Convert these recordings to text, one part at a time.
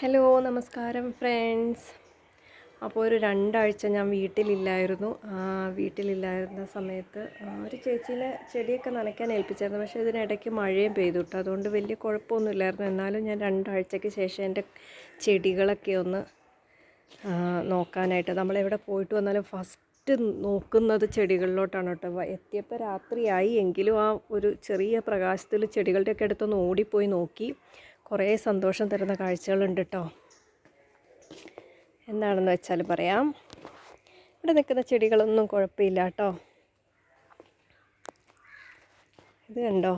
Hello നമസ്കാരം friends. അപ്പോൾ ഒരു രണ്ടാഴ്ച ഞാൻ വീട്ടിലില്ലായിരുന്നു. വീട്ടിലില്ലായിരുന്ന സമയത്ത് ഒരു ചേച്ചീനെ ചെടിയൊക്കെ നനയ്ക്കാൻ ഏൽപ്പിച്ചായിരുന്നു. പക്ഷേ ഇതിനിടയ്ക്ക് മഴയും പെയ്തു കേട്ടോ. അതുകൊണ്ട് വലിയ കുഴപ്പമൊന്നുമില്ലായിരുന്നു. എന്നാലും ഞാൻ രണ്ടാഴ്ചയ്ക്ക് ശേഷം എന്റെ ചെടികളൊക്കെ ഒന്ന് നോക്കാനായിട്ട് നമ്മളെവിടെ പോയിട്ട് വന്നാലും ഫസ്റ്റ് നോക്കുന്നത് ചെടികളിലോട്ടാണ് കേട്ടോ. എത്തിയപ്പോൾ രാത്രിയായി. എങ്കിലും ആ ഒരു ചെറിയ പ്രകാശത്തിൽ ചെടികളുടെയൊക്കെ അടുത്തൊന്ന് ഓടിപ്പോയി നോക്കി. കുറേ സന്തോഷം തരുന്ന കാഴ്ചകളുണ്ട് കേട്ടോ എന്താണെന്ന് വെച്ചാൽ പറയാം. ഇവിടെ നിൽക്കുന്ന ചെടികളൊന്നും കുഴപ്പമില്ല കേട്ടോ ഇത് കണ്ടോ?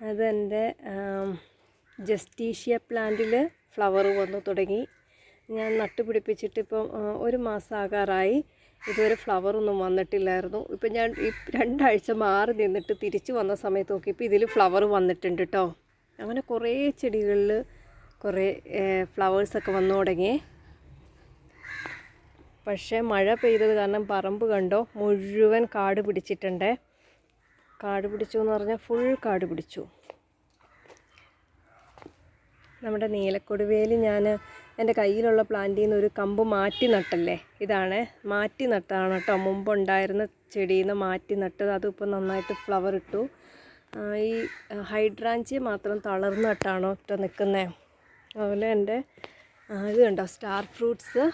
അതെന്റെ ജസ്റ്റീഷ്യ പ്ലാന്റിൽ ഫ്ലവർ വന്നു തുടങ്ങി. ഞാൻ നട്ടുപിടിപ്പിച്ചിട്ട് ഇപ്പം ആ, ഒരു മാസം ആകാറായി ഇതുവരെ ഫ്ലവറൊന്നും വന്നിട്ടില്ലായിരുന്നു. ഇപ്പം ഞാൻ ഈ രണ്ടാഴ്ച മാറി നിന്നിട്ട് തിരിച്ചു വന്ന സമയത്ത് നോക്കിയപ്പോൾ ഇതിൽ ഫ്ലവർ വന്നിട്ടുണ്ട് കേട്ടോ അങ്ങനെ കുറേ ചെടികളിൽ കുറേ ഫ്ലവേഴ്സൊക്കെ വന്നു തുടങ്ങി. പക്ഷേ മഴ പെയ്തത് കാരണം പറമ്പ് കണ്ടോ മുഴുവൻ കാട് പിടിച്ചിട്ടുണ്ട്. കാട് പിടിച്ചു എന്ന് പറഞ്ഞാൽ ഫുൾ കാട് പിടിച്ചു. നമ്മുടെ നീലക്കൊടുവേലി ഞാൻ എന്റെ കയ്യിലുള്ള പ്ലാന്റിൽ നിന്ന് ഒരു കമ്പ് മാറ്റി നട്ടല്ലേ ഇതാണ്. മാറ്റി നട്ടതാണ് കേട്ടോ. മുമ്പുണ്ടായിരുന്ന ചെടിയിൽ നിന്ന് മാറ്റി നട്ടത്. അതിപ്പോൾ നന്നായിട്ട് ഫ്ലവർ ഇട്ടു. ഈ ഹൈഡ്രാഞ്ചി മാത്രം തളർന്നിട്ടാണോ ഒറ്റ നിൽക്കുന്നത് അതുപോലെ എന്റെ ഇത് കണ്ടോ സ്റ്റാർ ഫ്രൂട്ട്സ്?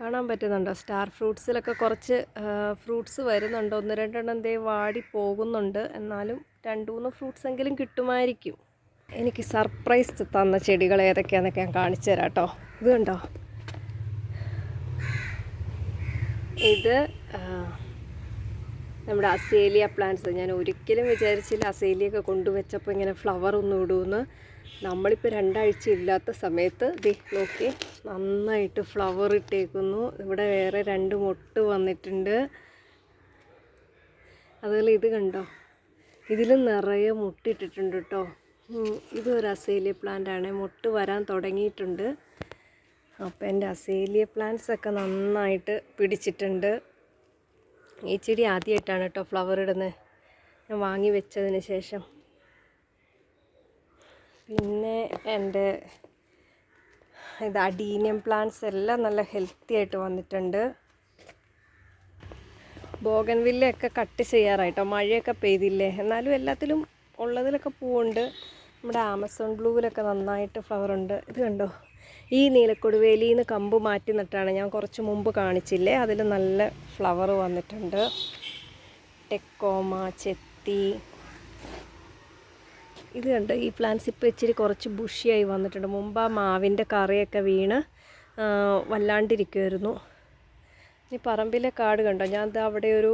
കാണാൻ പറ്റുന്നുണ്ടോ? സ്റ്റാർ ഫ്രൂട്ട്സിലൊക്കെ കുറച്ച് ഫ്രൂട്ട്സ് വരുന്നുണ്ട്. ഒന്ന് രണ്ടെണ്ണം ദേ വാടി പോകുന്നുണ്ട്. എന്നാലും രണ്ട് മൂന്ന് ഫ്രൂട്ട്സ് എങ്കിലും കിട്ടുമായിരിക്കും. എനിക്ക് സർപ്രൈസ് തന്ന ചെടികൾ ഏതൊക്കെയാണെന്നൊക്കെ ഞാൻ കാണിച്ചു തരാം കേട്ടോ. ഇത് കണ്ടോ? ഇത് നമ്മുടെ അസേലിയ പ്ലാന്റ്സ് ഞാൻ ഒരിക്കലും വിചാരിച്ചില്ല അസേലിയൊക്കെ കൊണ്ടുവച്ചപ്പോൾ ഇങ്ങനെ ഫ്ലവർ ഒന്നും ഇടുമെന്ന്. നമ്മളിപ്പോൾ രണ്ടാഴ്ച ഇല്ലാത്ത സമയത്ത് ദേ നോക്കി നന്നായിട്ട് ഫ്ലവർ ഇട്ടേക്കുന്നു. ഇവിടെ വേറെ രണ്ട് മൊട്ട് വന്നിട്ടുണ്ട്. അതുപോലെ ഇത് കണ്ടോ? ഇതിലും നിറയെ മുട്ടിട്ടിട്ടുണ്ട് കേട്ടോ. ഇതൊരു ഇതും ഒരു അസേലിയ പ്ലാന്റ് ആണ്. മുട്ട് വരാൻ തുടങ്ങിയിട്ടുണ്ട്. അപ്പോൾ എന്റെ അസേലിയ പ്ലാന്റ്സൊക്കെ നന്നായിട്ട് പിടിച്ചിട്ടുണ്ട്. ഈ ചെടി ആദ്യമായിട്ടാണ് കേട്ടോ ഫ്ലവർ ഇടുന്നത് ഞാൻ വാങ്ങി വെച്ചതിന് ശേഷം. പിന്നെ എന്റെ ഇത് അഡീനിയം പ്ലാന്റ്സ് എല്ലാം നല്ല ഹെൽത്തി ആയിട്ട് വന്നിട്ടുണ്ട്. ബോഗൻവില്ലയൊക്കെ കട്ട് ചെയ്യാറായിട്ടോ മഴയൊക്കെ പെയ്തില്ലേ? എന്നാലും എല്ലാത്തിലും ഉള്ളതിലൊക്കെ പൂവുണ്ട്. നമ്മുടെ ആമസോൺ ബ്ലൂവിലൊക്കെ നന്നായിട്ട് ഫ്ലവർ ഉണ്ട്. ഇത് കണ്ടോ? ഈ നീലക്കൊടുവേലിയിൽ നിന്ന് കമ്പ് മാറ്റി നട്ടാണ് ഞാൻ കുറച്ച് മുമ്പ് കാണിച്ചില്ലേ? അതിൽ നല്ല ഫ്ലവർ വന്നിട്ടുണ്ട്. ടെക്കോമ ചെത്തി. ഇത് കണ്ട് ഈ പ്ലാന്റ്സ് ഇപ്പോൾ ഇച്ചിരി കുറച്ച് ബുഷിയായി വന്നിട്ടുണ്ട്. മുമ്പ് ആ മാവിന്റെ കറിയൊക്കെ വീണ് വല്ലാണ്ടിരിക്കുമായിരുന്നു ഈ പറമ്പിലെ കാട് കണ്ടോ? ഞാൻ അവിടെ ഒരു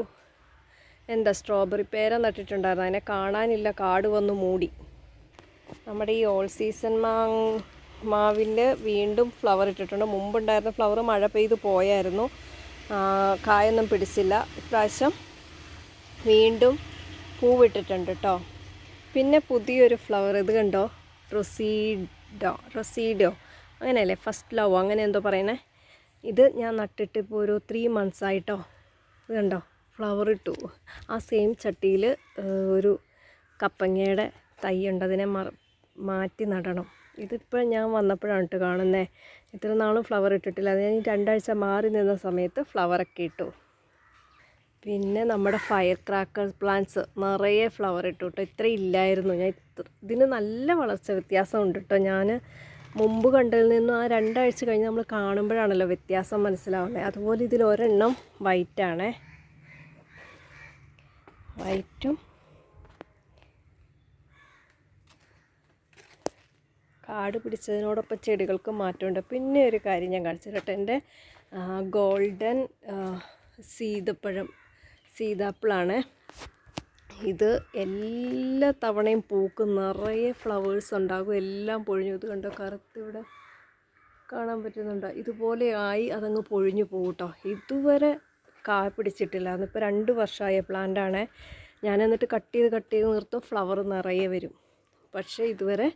എന്താ സ്ട്രോബെറി പേര നട്ടിട്ടുണ്ടായിരുന്നു. അതിനെ കാണാനില്ല കാട് വന്ന് മൂടി. നമ്മുടെ ഈ ഓൾ സീസൺ മാ മാവിന്റെ വീണ്ടും ഫ്ലവർ ഇട്ടിട്ടുണ്ട്. മുമ്പുണ്ടായിരുന്ന ഫ്ലവർ മഴ പെയ്ത് പോയായിരുന്നു. കായൊന്നും പിടിച്ചില്ല. ഇപ്രാവശ്യം വീണ്ടും പൂവിട്ടിട്ടുണ്ട് കേട്ടോ പിന്നെ പുതിയൊരു ഫ്ലവർ ഇത് കണ്ടോ? റൊസീഡോ റൊസീഡോ അങ്ങനെയല്ലേ? ഫസ്റ്റ് ലവ് അങ്ങനെ എന്തോ പറയണേ. ഇത് ഞാൻ നട്ടിട്ട് ഇപ്പോൾ ഒരു ത്രീ മന്ത്സ് ആയിട്ടോ. ഇത് കണ്ടോ? ഫ്ലവർ ഇട്ടു. ആ സെയിം ചട്ടിയിൽ ഒരു കപ്പങ്ങയുടെ തൈ ഉണ്ട്. അതിനെ മാറ്റി നടണം. ഇതിപ്പോൾ ഞാൻ വന്നപ്പോഴാണ് കേട്ടോ കാണുന്നത് ഇത്ര നാളും ഫ്ലവർ ഇട്ടിട്ടില്ല. അത് ഞാൻ രണ്ടാഴ്ച മാറി നിന്ന സമയത്ത് ഫ്ലവറൊക്കെ ഇട്ടു. പിന്നെ നമ്മുടെ ഫയർ ക്രാക്കർ പ്ലാന്റ്സ് നിറയെ ഫ്ലവർ ഇട്ടു കേട്ടോ ഇത്ര ഇല്ലായിരുന്നു. ഞാൻ ഇത്ര ഇതിന് നല്ല വളർച്ച വ്യത്യാസമുണ്ട് കേട്ടോ ഞാൻ മുമ്പ് കണ്ടതിൽ നിന്നും ആ രണ്ടാഴ്ച കഴിഞ്ഞ് നമ്മൾ കാണുമ്പോഴാണല്ലോ വ്യത്യാസം മനസ്സിലാവുന്നത് അതുപോലെ ഇതിൽ ഒരെണ്ണം വൈറ്റാണേ വൈറ്റും കാട് പിടിച്ചതിനോടൊപ്പം ചെടികൾക്ക് മാറ്റമുണ്ട്. പിന്നെ ഒരു കാര്യം ഞാൻ കാണിച്ചു തരട്ടെ എന്റെ ഗോൾഡൻ സീതപ്പഴം സീതാപ്പിളാണ്. ഇത് എല്ലാ തവണയും പൂക്കും നിറയെ ഫ്ലവേഴ്സ് ഉണ്ടാകും. എല്ലാം പൊഴിഞ്ഞു. ഇത് കണ്ടോ? കറുത്ത് ഇവിടെ കാണാൻ പറ്റുന്നുണ്ടോ. ഇതുപോലെ ആയി അതങ്ങ് പൊഴിഞ്ഞു പോകും കേട്ടോ. ഇതുവരെ കാ പിടിച്ചിട്ടില്ല. അതിപ്പോൾ രണ്ട് വർഷമായ പ്ലാന്റാണ് ഞാൻ എന്നിട്ട് കട്ട് ചെയ്ത് കട്ട് ചെയ്ത് നിർത്തും. ഫ്ലവർ നിറയെ വരും. പക്ഷേ ഇതുവരെ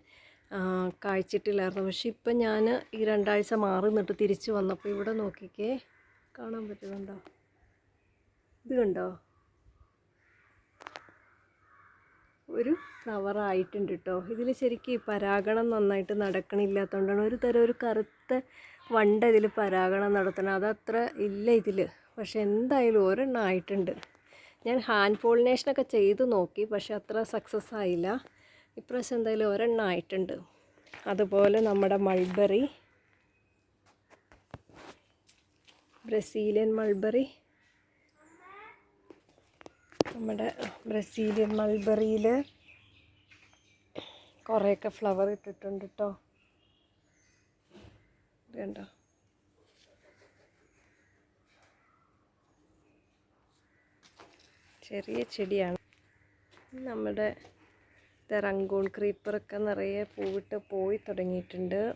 ആ, കായ്ച്ചിട്ടില്ലായിരുന്നു പക്ഷെ ഇപ്പം ഞാൻ ഈ രണ്ടാഴ്ച മാറി നിന്നിട്ട് തിരിച്ച് വന്നപ്പോൾ ഇവിടെ നോക്കിക്കേ കാണാൻ പറ്റുന്നുണ്ടോ? ഇത് കണ്ടോ? ഒരു ഫ്ലവറായിട്ടുണ്ട് കേട്ടോ ഇതിൽ ശരിക്കും ഈ പരാഗണം നന്നായിട്ട് നടക്കണില്ലാത്തതുകൊണ്ടാണ് ഒരു തരം ഒരു കറുത്ത വണ്ട ഇതിൽ പരാഗണം നടത്തണം. അതത്ര ഇല്ല ഇതിൽ പക്ഷെ എന്തായാലും ഒരെണ്ണം ആയിട്ടുണ്ട്. ഞാൻ ഹാൻഡ് പോളിനേഷനൊക്കെ ചെയ്ത് നോക്കി പക്ഷെ അത്ര സക്സസ് ആയില്ല. ഇപ്രാവശ്യം എന്തായാലും ഒരെണ്ണം ആയിട്ടുണ്ട്. അതുപോലെ നമ്മുടെ മൾബറി. Brazilian mulberry. നമ്മുടെ ബ്രസീലിയൻ മൾബറിയിൽ കുറേയൊക്കെ ഫ്ലവർ ഇട്ടിട്ടുണ്ട് കേട്ടോ കണ്ടോ ചെറിയ ചെടിയാണ്. നമ്മുടെ റംഗൂൺ ക്രീപ്പറൊക്കെ നിറയെ പൂവിട്ട് പോയി തുടങ്ങിയിട്ടുണ്ട്.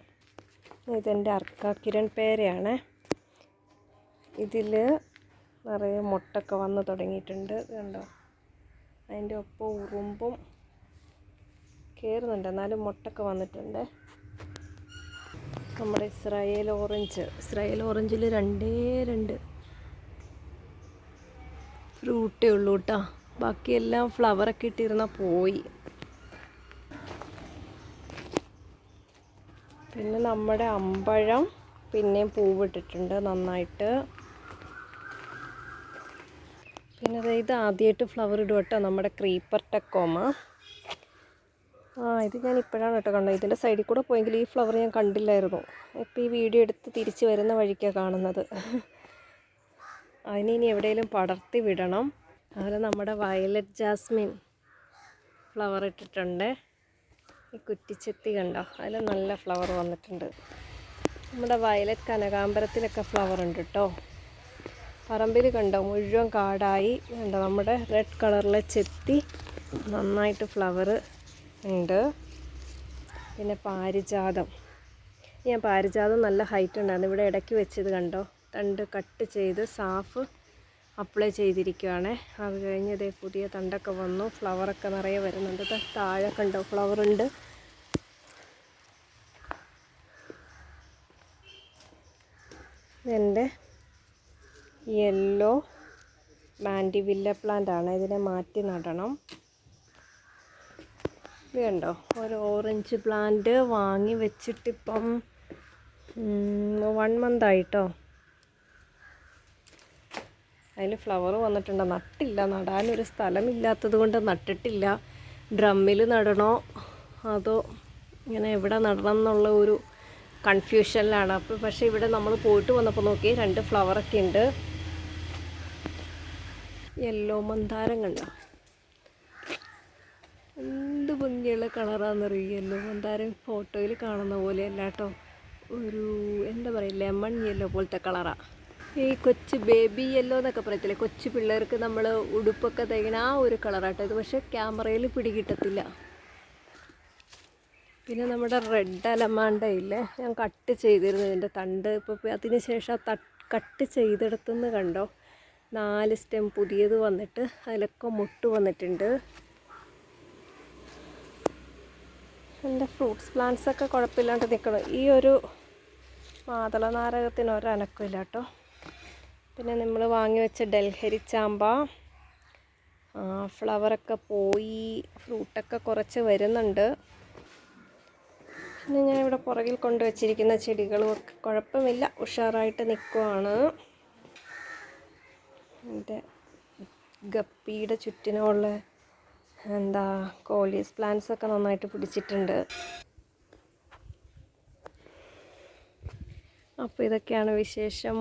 ഇതെന്റെ അർക്കാക്കിരൺ പേരയാണ്. ഇതിൽ നിറയെ മുട്ടൊക്കെ വന്ന് തുടങ്ങിയിട്ടുണ്ട്. കണ്ടോ? അതിന്റെ ഒപ്പം ഉറുമ്പും കയറുന്നുണ്ട് എന്നാലും മുട്ടൊക്കെ വന്നിട്ടുണ്ട്. നമ്മുടെ ഇസ്രായേൽ ഓറഞ്ച്. ഇസ്രായേൽ ഓറഞ്ചിൽ രണ്ടേ രണ്ട് ഫ്രൂട്ടേ ഉള്ളൂ കേട്ടോ ബാക്കിയെല്ലാം ഫ്ലവറൊക്കെ ഇട്ടിരുന്ന പോയി. പിന്നെ നമ്മുടെ അമ്പഴം പിന്നെയും പൂവിട്ടിട്ടുണ്ട് നന്നായിട്ട്. പിന്നെ ഇത് ആദ്യമായിട്ട് ഫ്ലവർ ഇടും കേട്ടോ നമ്മുടെ ക്രീപ്പർ ടെക്കോമ ആ ഇത് ഞാൻ ഇപ്പോഴാണ് കേട്ടോ കണ്ടത്. ഇതിന്റെ സൈഡിൽ കൂടെ പോയെങ്കിൽ ഈ ഫ്ലവർ ഞാൻ കണ്ടില്ലായിരുന്നു. ഇപ്പോൾ ഈ വീഡിയോ എടുത്ത് തിരിച്ച് വരുന്ന വഴിക്കാണ് കാണുന്നത്. അതിന് ഇനി എവിടെയെങ്കിലും പടർത്തി വിടണം. അതുപോലെ നമ്മുടെ വയലറ്റ് ജാസ്മിൻ ഫ്ലവർ ഇട്ടിട്ടുണ്ട്. ഈ കുറ്റിച്ചെത്തി കണ്ടോ? അതിൽ നല്ല ഫ്ലവർ വന്നിട്ടുണ്ട്. നമ്മുടെ വയലറ്റ് കനകാമ്പരത്തിലൊക്കെ ഫ്ലവർ ഉണ്ട് കേട്ടോ പറമ്പിൽ കണ്ടോ? മുഴുവൻ കാടായി. കണ്ടോ? നമ്മുടെ റെഡ് കളറിലെ ചെത്തി നന്നായിട്ട് ഫ്ലവർ ഉണ്ട്. പിന്നെ പാരിജാതം. ഞാൻ പാരിജാതം നല്ല ഹൈറ്റ് ഉണ്ടായിരുന്നു. ഇവിടെ ഇടയ്ക്ക് വെച്ചത് കണ്ടോ? തണ്ട് കട്ട് ചെയ്ത് സാഫ് അപ്ലൈ ചെയ്തിരിക്കുകയാണ് അത് കഴിഞ്ഞ് ഇതേ പുതിയ തണ്ടൊക്കെ വന്നു. ഫ്ലവറൊക്കെ നിറയെ വരുന്നുണ്ട്. താഴെ കണ്ടോ ഫ്ലവർ ഉണ്ട് ഇതെന്റെ യെല്ലോ മാൻഡിവില്ല പ്ലാന്റ് ആണ് ഇതിനെ മാറ്റി നടണം. ഇത് കണ്ടോ ഒരു ഓറഞ്ച് പ്ലാന്റ് വാങ്ങി വെച്ചിട്ടിപ്പം വൺ മന്ത് ആയിട്ടോ. അതിൽ ഫ്ലവർ വന്നിട്ടുണ്ട്. നട്ടില്ല. നടാനൊരു സ്ഥലമില്ലാത്തത് കൊണ്ട് നട്ടിട്ടില്ല. ഡ്രമ്മിൽ നടണോ? അതോ ഇങ്ങനെ എവിടെ നടണം എന്നുള്ള ഒരു കൺഫ്യൂഷനിലാണ് അപ്പോൾ പക്ഷേ ഇവിടെ നമ്മൾ പോയിട്ട് വന്നപ്പോൾ നോക്കി രണ്ട് ഫ്ലവറൊക്കെ ഉണ്ട്. യെല്ലോ മന്ദാരം കണ്ടോ എന്ത് ഭംഗിയുള്ള കളറാണെന്നറിയോ യെല്ലോ മന്ദാരം ഫോട്ടോയിൽ കാണുന്ന പോലെയല്ല കേട്ടോ ഒരു എന്താ പറയുക ലെമൺ യെല്ലോ പോലത്തെ കളറാണ് ഈ കൊച്ചു ബേബി യെല്ലോ എന്നൊക്കെ പറയത്തില്ലേ? കൊച്ചു പിള്ളേർക്ക് നമ്മൾ ഉടുപ്പൊക്കെ തയ്ക്കണ ആ ഒരു കളറാട്ടോ ഇത്. പക്ഷേ ക്യാമറയിൽ പിടികിട്ടത്തില്ല. പിന്നെ നമ്മുടെ റെഡ് അലമാണ്ട ഇല്ലേ? ഞാൻ കട്ട് ചെയ്തിരുന്നു ഇതിന്റെ തണ്ട്. ഇപ്പോൾ അതിന് ശേഷം ആ കട്ട് ചെയ്തെടുത്തെന്ന് കണ്ടോ? നാല് സ്റ്റെം പുതിയത് വന്നിട്ട് അതിലൊക്കെ മുട്ട് വന്നിട്ടുണ്ട്. എന്റെ ഫ്രൂട്ട്സ് പ്ലാന്റ്സൊക്കെ കുഴപ്പമില്ലാണ്ട് നിൽക്കണം ഈ ഒരു മാതള നാരകത്തിന് ഒരനക്കമില്ല കേട്ടോ. പിന്നെ നമ്മൾ വാങ്ങി വെച്ച ഡൽഹരി ചാമ്പ ഫ്ലവറൊക്കെ പോയി ഫ്രൂട്ടൊക്കെ കുറച്ച് വരുന്നുണ്ട്. പിന്നെ ഞാൻ ഇവിടെ പുറകിൽ കൊണ്ടുവച്ചിരിക്കുന്ന ചെടികളും ഒക്കെ കുഴപ്പമില്ല ഉഷാറായിട്ട് നിൽക്കുവാണ് എന്റെ ഗപ്പിയുടെ ചുറ്റിനുള്ള എന്താ കോളീസ് പ്ലാന്റ്സൊക്കെ നന്നായിട്ട് പിടിച്ചിട്ടുണ്ട്. അപ്പോൾ ഇതൊക്കെയാണ് വിശേഷം.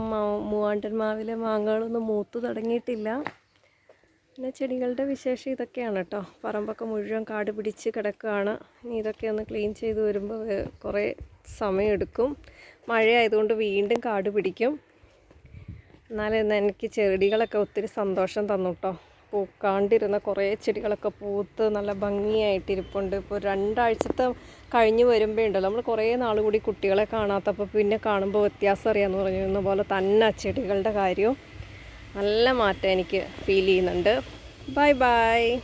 മൂവാണ്ടൻ മാവിലെ മാങ്ങകളൊന്നും മൂത്ത് തുടങ്ങിയിട്ടില്ല. പിന്നെ ചെടികളുടെ വിശേഷം ഇതൊക്കെയാണ് കേട്ടോ. പറമ്പൊക്കെ മുഴുവൻ കാട് പിടിച്ച് കിടക്കുകയാണ്. ഇനി ഇതൊക്കെ ഒന്ന് ക്ലീൻ ചെയ്ത് വരുമ്പോൾ കുറേ സമയമെടുക്കും മഴയായതുകൊണ്ട് വീണ്ടും കാട് പിടിക്കും. എന്നാലും എനിക്ക് ചെടികളൊക്കെ ഒത്തിരി സന്തോഷം തന്നു കേട്ടോ. പൂക്കാണ്ടിരുന്ന കുറേ ചെടികളൊക്കെ പൂത്ത് നല്ല ഭംഗിയായിട്ടിരിപ്പുണ്ട്. ഇപ്പോൾ രണ്ടാഴ്ചത്തെ കഴിഞ്ഞ് വരുമ്പോൾ ഉണ്ടല്ലോ. നമ്മൾ കുറേ നാൾ കൂടി കുട്ടികളെ കാണാത്തപ്പോൾ പിന്നെ കാണുമ്പോൾ വ്യത്യാസം അറിയാമെന്ന് പറഞ്ഞു എന്ന പോലെ തന്നെ ചെടികളുടെ കാര്യവും നല്ല മാറ്റം എനിക്ക് ഫീൽ ചെയ്യുന്നുണ്ട്. Bye bye